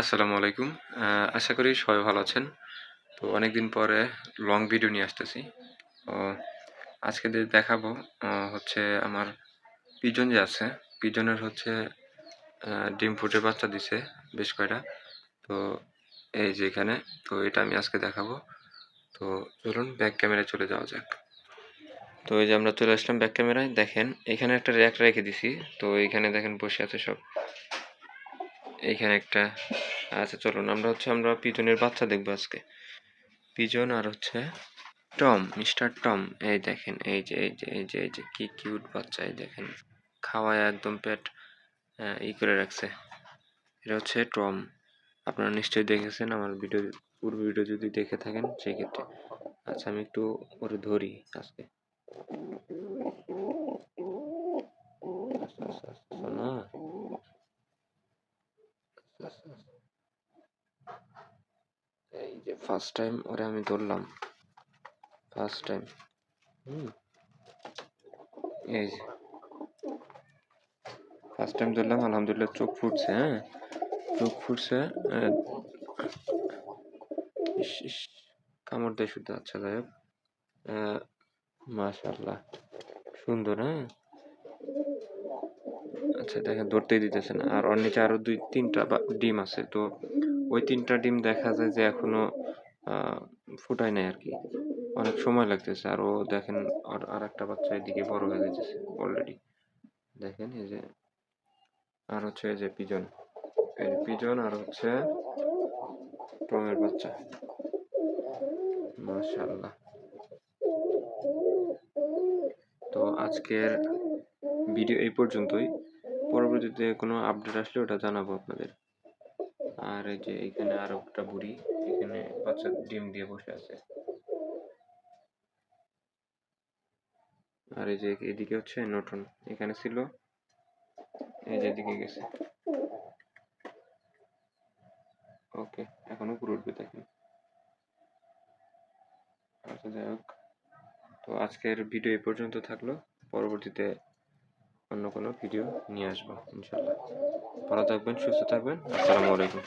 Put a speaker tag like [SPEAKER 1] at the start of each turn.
[SPEAKER 1] আসসালামু আলাইকুম। আশা করি সবাই ভালো আছেন। তো অনেকদিন পরে লং ভিডিও নিয়ে আসতেছি। তো আজকে দেখাবো হচ্ছে আমার পিজন যে আছে, পিজনের হচ্ছে ডিম ফুটে বাচ্চা দিছে বেশ কয়টা। তো এই যে এখানে, তো এটা আমি আজকে দেখাবো। তো চলুন ব্যাক ক্যামেরায় চলে যাওয়া যাক। তো এই যে আমরা চলে আসলাম ব্যাক ক্যামেরায় দেখেন, এখানে একটা র্যাক রেখে দিছি। তো এখানে দেখেন বসে আছে সব। এইখানে একটা আচ্ছা চলুন আমরা হচ্ছে, আমরা পিজনের বাচ্চা দেখব আজকে। পিজন আর হচ্ছে টম, মিস্টার টম। এই দেখেন, এই যে এই যে এই যে এই যে, কি কিউট বাচ্চা, এই দেখেন। খাওয়ায় একদম পেট ই করে রাখছে। এটা হচ্ছে টম। আপনারা নিশ্চয়ই দেখেছেন আমার ভিডিও, পূর্ব ভিডিও যদি দেখে থাকেন, সেক্ষেত্রে। আচ্ছা আমি একটু ওরে ধরি আজকে আচ্ছা আচ্ছা আচ্ছা শোনো এই যে ফার্স্ট টাইম ওরে আমি ধরলাম। ফার্স্ট টাইম হুম। এই যে। ফার্স্ট টাইম ধরলাম, আলহামদুলিল্লাহ চোখ ফুটছে হ্যাঁ? চোখ ফুটছে কামড় দেয় শুধু আচ্ছা যাই হোক। মাশাল্লাহ সুন্দর হ্যাঁ? আচ্ছা দেখেন ধরতেই দিতেছে না আর ওর নিচে আরও দুই তিনটা ডিম আছে। তো ওই তিনটা ডিম দেখা যায় যে এখনও আহ, ফুটায় নাই আর কি। অনেক সময় লাগতেছে। আর ও দেখেন আর আর একটা বাচ্চা এদিকে বড় হয়ে গেছে অলরেডি দেখেন এই যে আর হচ্ছে এই যে পিজন। এই পিজন আর হচ্ছে টমের বাচ্চা। মাশাআল্লাহ। তো আজকের ভিডিও এই পর্যন্তই। পরবর্তীতে কোনো আপডেট আসলে ওটা জানাব আপনাদের। আর এই যে এখানে আরও একটা বুড়ি, এখানে বাচ্চা ডিম দিয়ে বসে আছে। আর এই যে এদিকে হচ্ছে নতুন, এখানে ছিল, এই যে এদিকে গেছে। ওকে, এখন উপরে উঠবে দেখেন। আচ্ছা যাই হোক। তো আজকের ভিডিও এই পর্যন্ত থাকল। পরবর্তীতে অন্য কোনো ভিডিও নিয়ে আসব ইনশাল্লাহ। ভালো থাকবেন সুস্থ থাকবেন। আসসালামু আলাইকুম।